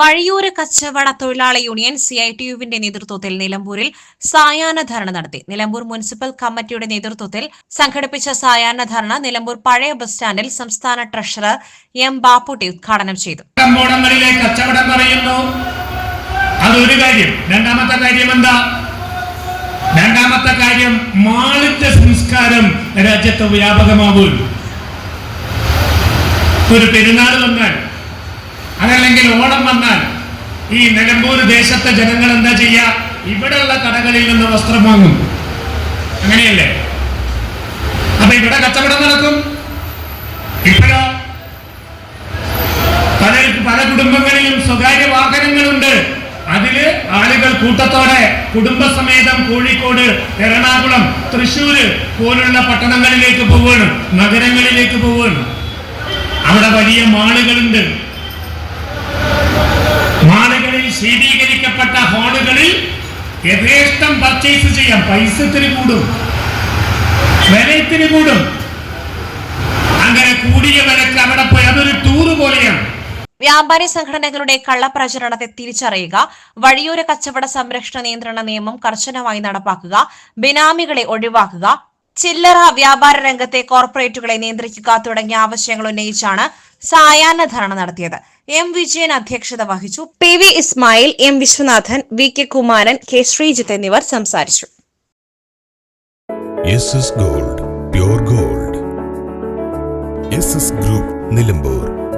വഴിയൂര് കച്ചവട തൊഴിലാളി union C I T യുവിന്റെ നേതൃത്വത്തിൽ നിലമ്പൂരിൽ സായാഹ്ന ധർണ നടത്തി. നിലമ്പൂർ മുനിസിപ്പൽ കമ്മിറ്റിയുടെ നേതൃത്വത്തിൽ സംഘടിപ്പിച്ച സായാഹ്ന ധർണ നിലമ്പൂർ പഴയ ബസ് സ്റ്റാൻഡിൽ സംസ്ഥാന ട്രഷറർ എം ബാപ്പുട്ടി ഉദ്ഘാടനം ചെയ്തു. കച്ചവടം പറയുന്നു. അതൊരു കാര്യം. രണ്ടാമത്തെ കാര്യം എന്താ? രണ്ടാമത്തെ കാര്യം മാളിന്റെ സംസ്കാരം രാജ്യത്ത് വ്യാപകമാകും ഒരു പെരുന്നാൾ വന്നാൽ അതല്ലെങ്കിൽ ഓണം വന്നാൽ ഈ നിലമ്പൂർ ദേശത്തെ ജനങ്ങൾ എന്താ ചെയ്യുക ഇവിടെയുള്ള കടകളിൽ നിന്ന് വസ്ത്രം വാങ്ങും. അങ്ങനെയല്ലേ? അപ്പൊ ഇവിടെ കച്ചവടം നടക്കും. ഇപ്പോഴോ പല പല കുടുംബങ്ങളിലും സ്വകാര്യ വാഹനങ്ങളുണ്ട്. അതിൽ ആളുകൾ കൂട്ടത്തോടെ കുടുംബസമേതം കോഴിക്കോട് എറണാകുളം തൃശ്ശൂര് പോലുള്ള പട്ടണങ്ങളിലേക്ക് പോവുകയാണ് നഗരങ്ങളിലേക്ക് പോവുകയാണ്. അവിടെ വലിയ മാളുകളുണ്ട്. ശീതീകരിക്കപ്പെട്ട ഹോളുകളിൽ യഥേഷ്ടം പർച്ചേസ് ചെയ്യാം. പൈസത്തിന് കൂടും. വിലയത്തിന് കൂടും. അങ്ങനെ കൂടിയ വിലക്ക് അവിടെ പോയി. അതൊരു ടൂർ പോലെയാണ്. വ്യാപാരി സംഘടനകളുടെ കള്ളപ്രചരണത്തെ തിരിച്ചറിയുക വഴിയോര കച്ചവട സംരക്ഷണ നിയന്ത്രണ നിയമം കർശനമായി നടപ്പാക്കുക ബിനാമികളെ ഒഴിവാക്കുക ചില്ലറ വ്യാപാര രംഗത്തെ കോർപ്പറേറ്റുകളെ നിയന്ത്രിക്കുക തുടങ്ങിയ ആവശ്യങ്ങൾ ഉന്നയിച്ചാണ് സായാഹ്ന ധർണ നടത്തിയത്. എം വിജയൻ അധ്യക്ഷത വഹിച്ചു. P V Ismail M Viswanathan V K Kumaran K Sreejith എന്നിവർ സംസാരിച്ചു. Gold gold. ഗ്രൂപ്പ് നിലമ്പൂർ.